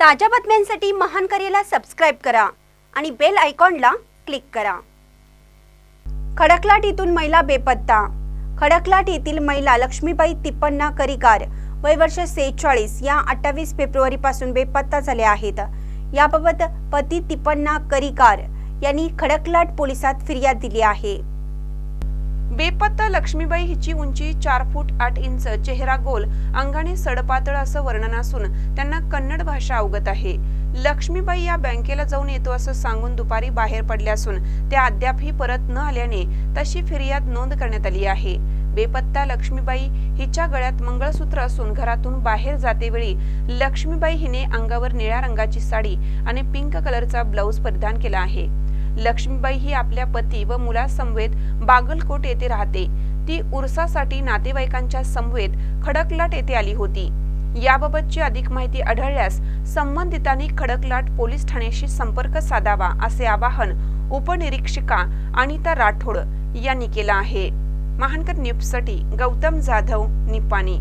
ताज्या बातम्यांसाठी महान करेला सबस्क्राईब करा आणि बेल आयकॉनला क्लिक करा. खडकलाट येथून महिला बेपत्ता. खडकलाट येथील महिला लक्ष्मीबाई तिप्पन्ना करिकार वय वर्ष सेहेचाळीस या अठ्ठावीस फेब्रुवारी पासून बेपत्ता झाल्या आहेत. याबाबत पती तिप्पन्ना करिकार यांनी खडकलाट पोलिसात फिर्याद दिली आहे. बेपत्ता लक्ष्मीबाई हिची उंची चार फूट आठ इंच चेहरा गोल अंगाने सडपातळ असं वर्णन असून त्यांना कन्नड भाषा अवगत आहे. लक्ष्मीबाई या बँकेला जाऊन येतो असं सांगून दुपारी बाहेर पडल्या असून त्या अद्यापही परत न आल्याने तशी फिर्याद नोंद करण्यात आली आहे. बेपत्ता लक्ष्मीबाई हिच्या गळ्यात मंगळसूत्र असून घरातून बाहेर जातेवेळी लक्ष्मीबाई हिने अंगावर निळ्या रंगाची साडी आणि पिंक कलरचा ब्लाऊज परिधान केला आहे. लक्ष्मीबाई ही आपल्या पती व मुलासमवेत बागलकोट येथे राहते. ती उरसासाठी नातेवाईकांच्या समवेत खडकलाट येथे आली होती. याबाबतची अधिक माहिती आढळल्यास संबंधितांनी खडकलाट पोलीस ठाण्याशी संपर्क साधावा असे आवाहन उपनिरीक्षिका अनिता राठोड यांनी केलं आहे. महानकर न्यूजसाठी गौतम जाधव निपाणी.